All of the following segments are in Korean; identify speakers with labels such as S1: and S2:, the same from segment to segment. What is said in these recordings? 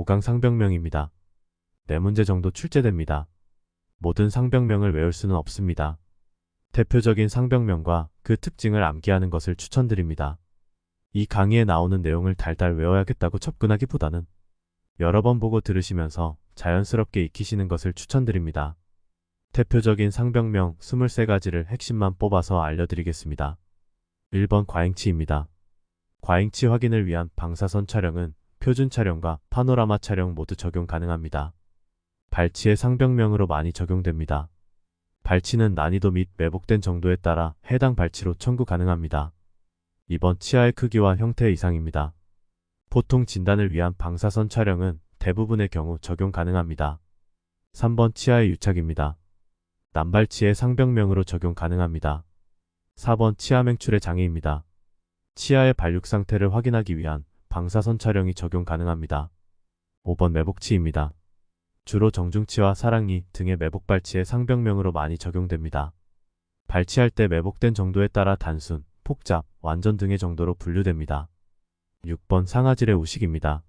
S1: 5강 상병명입니다. 네 문제 정도 출제됩니다. 모든 상병명을 외울 수는 없습니다. 대표적인 상병명과 그 특징을 암기하는 것을 추천드립니다. 이 강의에 나오는 내용을 달달 외워야겠다고 접근하기보다는 여러 번 보고 들으시면서 자연스럽게 익히시는 것을 추천드립니다. 대표적인 상병명 23가지를 핵심만 뽑아서 알려드리겠습니다. 1번 과잉치입니다. 과잉치 확인을 위한 방사선 촬영은 표준 촬영과 파노라마 촬영 모두 적용 가능합니다. 발치의 상병명으로 많이 적용됩니다. 발치는 난이도 및 매복된 정도에 따라 해당 발치로 청구 가능합니다. 2번 치아의 크기와 형태 이상입니다. 보통 진단을 위한 방사선 촬영은 대부분의 경우 적용 가능합니다. 3번 치아의 유착입니다. 남발치의 상병명으로 적용 가능합니다. 4번 치아 맹출의 장애입니다. 치아의 발육 상태를 확인하기 위한 방사선 촬영이 적용 가능합니다. 5번 매복치입니다. 주로 정중치와 사랑니 등의 매복 발치의 상병명으로 많이 적용됩니다. 발치할 때 매복된 정도에 따라 단순, 폭잡, 완전 등의 정도로 분류됩니다. 6번 상아질의 우식입니다.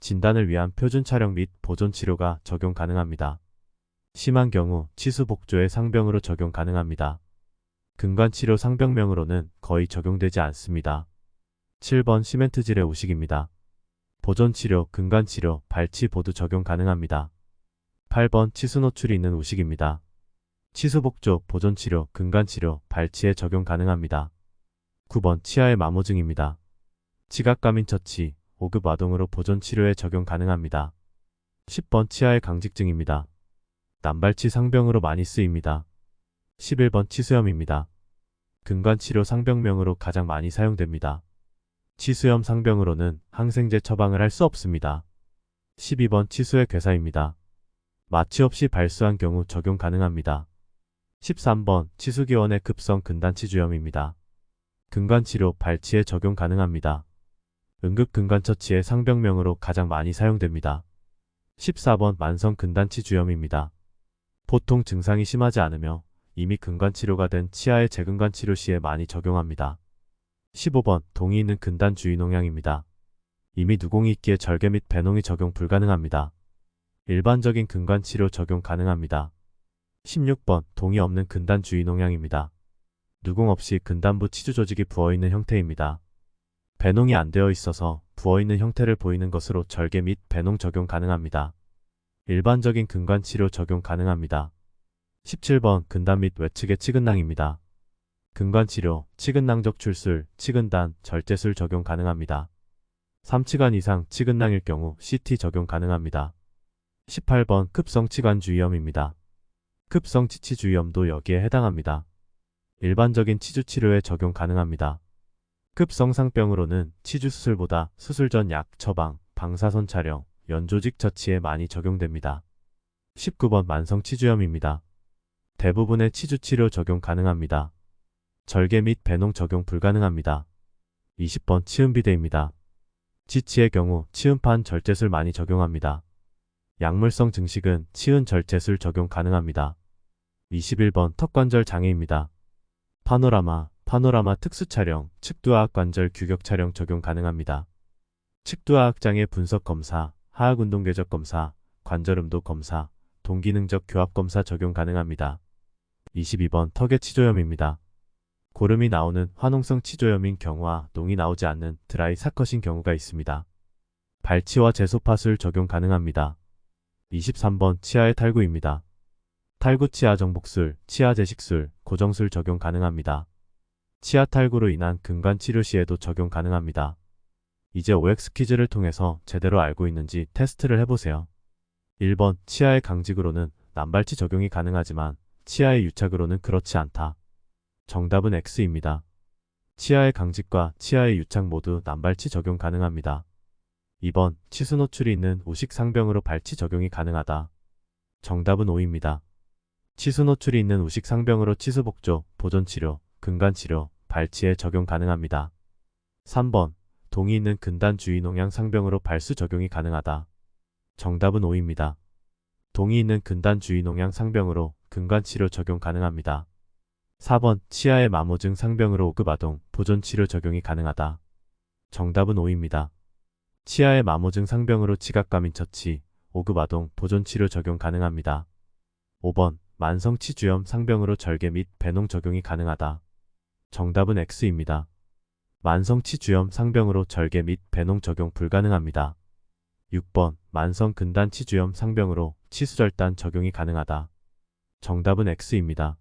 S1: 진단을 위한 표준 촬영 및 보존 치료가 적용 가능합니다. 심한 경우 치수 복조의 상병으로 적용 가능합니다. 근관 치료 상병명으로는 거의 적용되지 않습니다. 7번 시멘트질의 우식입니다. 보존 치료, 근관 치료, 발치 모두 적용 가능합니다. 8번 치수 노출이 있는 우식입니다. 치수 복조, 보존 치료, 근관 치료, 발치에 적용 가능합니다. 9번 치아의 마모증입니다. 지각감인 처치, 5급 아동으로 보존 치료에 적용 가능합니다. 10번 치아의 강직증입니다. 남발치 상병으로 많이 쓰입니다. 11번 치수염입니다. 근관치료 상병명으로 가장 많이 사용됩니다. 치수염 상병으로는 항생제 처방을 할 수 없습니다. 12번 치수의 괴사입니다. 마취 없이 발수한 경우 적용 가능합니다. 13번 치수기원의 급성 근단치주염입니다. 근관치료 발치에 적용 가능합니다. 응급근관처치의 상병명으로 가장 많이 사용됩니다. 14번 만성 근단치주염입니다. 보통 증상이 심하지 않으며 이미 근관치료가 된 치아의 재근관치료 시에 많이 적용합니다. 15번 동이 있는 근단 주의 농양입니다. 이미 누공이 있기에 절개 및 배농이 적용 불가능합니다. 일반적인 근관 치료 적용 가능합니다. 16번 동이 없는 근단 주의 농양입니다. 누공 없이 근단부 치주 조직이 부어있는 형태입니다. 배농이 안 되어 있어서 부어있는 형태를 보이는 것으로 절개 및 배농 적용 가능합니다. 일반적인 근관 치료 적용 가능합니다. 17번 근단 및 외측의 치근낭입니다. 근관치료, 치근낭적 출술, 치근단, 절제술 적용 가능합니다. 3치간 이상 치근낭일 경우 CT 적용 가능합니다. 18번 급성치관 주위염입니다. 급성 치치 주위염도 여기에 해당합니다. 일반적인 치주 치료에 적용 가능합니다. 급성상병으로는 치주 수술보다 수술 전 약 처방, 방사선 촬영, 연조직 처치에 많이 적용됩니다. 19번 만성 치주염입니다. 대부분의 치주 치료 적용 가능합니다. 절개 및 배농 적용 불가능합니다. 20번 치음비대입니다. 지치의 경우 치음판 절제술 많이 적용합니다. 약물성 증식은 치은 절제술 적용 가능합니다. 21번 턱관절 장애입니다. 파노라마, 파노라마 특수 촬영, 측두하악 관절 규격 촬영 적용 가능합니다. 측두하악 장애 분석 검사, 하악 운동 궤적 검사, 관절 음도 검사, 동기능적 교합 검사 적용 가능합니다. 22번 턱의 치조염입니다. 고름이 나오는 화농성 치조염인 경우와 농이 나오지 않는 드라이 사컷인 경우가 있습니다. 발치와 제소파술 적용 가능합니다. 23번 치아의 탈구입니다. 탈구 치아 정복술, 치아 제식술, 고정술 적용 가능합니다. 치아 탈구로 인한 근관 치료 시에도 적용 가능합니다. 이제 OX 퀴즈를 통해서 제대로 알고 있는지 테스트를 해보세요. 1번 치아의 강직으로는 남발치 적용이 가능하지만 치아의 유착으로는 그렇지 않다. 정답은 X입니다. 치아의 강직과 치아의 유착 모두 남발치 적용 가능합니다. 2번 치수 노출이 있는 우식 상병으로 발치 적용이 가능하다. 정답은 O입니다. 치수 노출이 있는 우식 상병으로 치수 복조, 보존 치료, 근간 치료, 발치에 적용 가능합니다. 3번 동이 있는 근단 주의 농양 상병으로 발수 적용이 가능하다. 정답은 O입니다. 동이 있는 근단 주의 농양 상병으로 근관치료 적용 가능합니다. 4번 치아의 마모증 상병으로 5급 아동 보존 치료 적용이 가능하다. 정답은 O입니다. 치아의 마모증 상병으로 지각감인 처치, 5급 아동 보존 치료 적용 가능합니다. 5번 만성 치주염 상병으로 절개 및 배농 적용이 가능하다. 정답은 X입니다. 만성 치주염 상병으로 절개 및 배농 적용 불가능합니다. 6번 만성 근단 치주염 상병으로 치수절단 적용이 가능하다. 정답은 X입니다.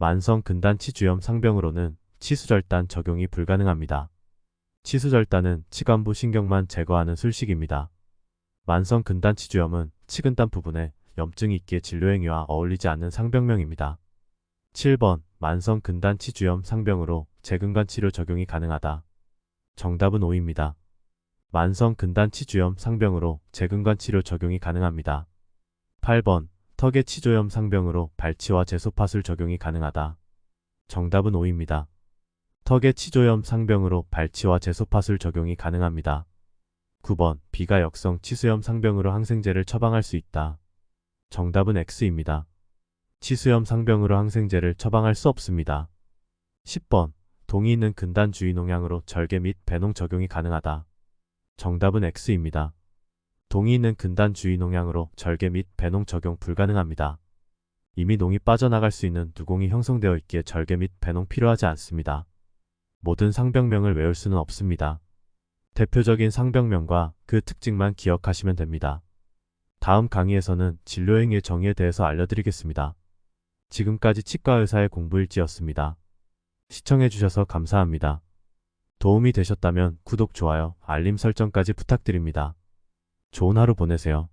S1: 만성 근단 치주염 상병으로는 치수절단 적용이 불가능합니다. 치수절단은 치관부 신경만 제거하는 술식입니다. 만성 근단 치주염은 치근단 부분에 염증이 있기에 진료행위와 어울리지 않는 상병명입니다. 7번 만성 근단 치주염 상병으로 재근관 치료 적용이 가능하다. 정답은 5입니다. 만성 근단 치주염 상병으로 재근관 치료 적용이 가능합니다. 8번 턱의 치조염 상병으로 발치와 제소파술 적용이 가능하다. 정답은 5입니다. 턱의 치조염 상병으로 발치와 제소파술 적용이 가능합니다. 9번 비가 역성 치수염 상병으로 항생제를 처방할 수 있다. 정답은 X입니다. 치수염 상병으로 항생제를 처방할 수 없습니다. 10번 동이 있는 근단 주의 농양으로 절개 및 배농 적용이 가능하다. 정답은 X입니다. 동이 있는 근단 주의 농양으로 절개 및 배농 적용 불가능합니다. 이미 농이 빠져나갈 수 있는 누공이 형성되어 있기에 절개 및 배농 필요하지 않습니다. 모든 상병명을 외울 수는 없습니다. 대표적인 상병명과 그 특징만 기억하시면 됩니다. 다음 강의에서는 진료행위의 정의에 대해서 알려드리겠습니다. 지금까지 치과의사의 공부일지였습니다. 시청해주셔서 감사합니다. 도움이 되셨다면 구독, 좋아요, 알림 설정까지 부탁드립니다. 좋은 하루 보내세요.